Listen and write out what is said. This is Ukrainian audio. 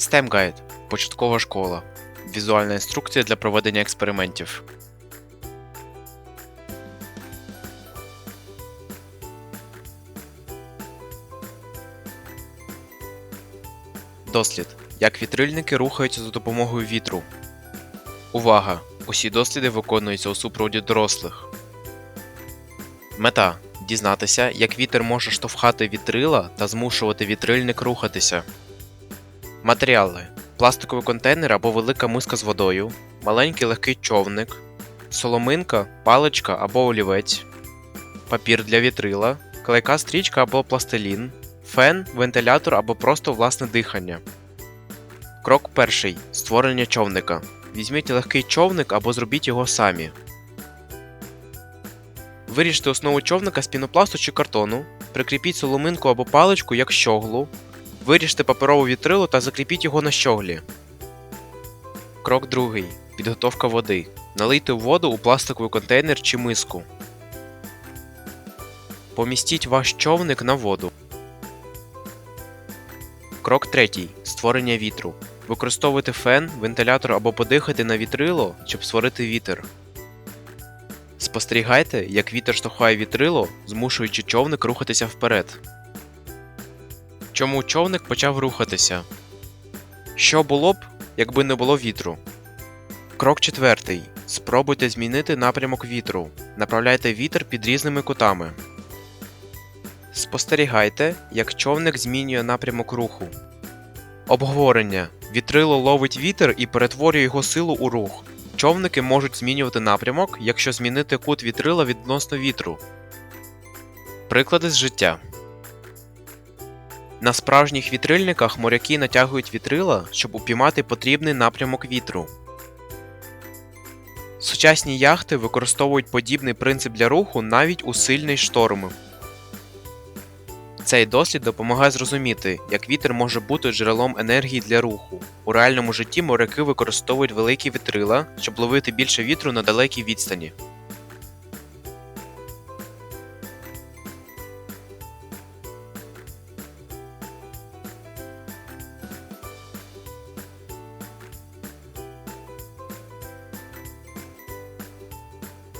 STEM Guide – початкова школа. Візуальна інструкція для проведення експериментів. Дослід. Як вітрильники рухаються за допомогою вітру. Увага! Усі досліди виконуються у супроводі дорослих. Мета дізнатися, як вітер може штовхати вітрила та змушувати вітрильник рухатися. Матеріали: пластиковий контейнер або велика миска з водою, маленький легкий човник, соломинка, паличка або олівець, папір для вітрила, клейка стрічка або пластилін, фен, вентилятор або просто власне дихання. Крок перший. Створення човника. Візьміть легкий човник або зробіть його самі. Виріжте основу човника з пінопласту чи картону, прикріпіть соломинку або паличку як щоглу, виріжте паперову вітрило та закріпіть його на щоглі. Крок другий. Підготовка води. Налийте воду у пластиковий контейнер чи миску. Помістіть ваш човник на воду. Крок третій. Створення вітру. Використовуйте фен, вентилятор або подихати на вітрило, щоб створити вітер. Спостерігайте, як вітер штовхає вітрило, змушуючи човник рухатися вперед. Чому човник почав рухатися? Що було б, якби не було вітру? Крок четвертий. Спробуйте змінити напрямок вітру. Направляйте вітер під різними кутами. Спостерігайте, як човник змінює напрямок руху. Обговорення. Вітрило ловить вітер і перетворює його силу у рух. Човники можуть змінювати напрямок, якщо змінити кут вітрила відносно вітру. Приклади з життя. На справжніх вітрильниках моряки натягують вітрила, щоб упіймати потрібний напрямок вітру. Сучасні яхти використовують подібний принцип для руху навіть у сильний шторм. Цей дослід допомагає зрозуміти, як вітер може бути джерелом енергії для руху. У реальному житті моряки використовують великі вітрила, щоб ловити більше вітру на далекій відстані.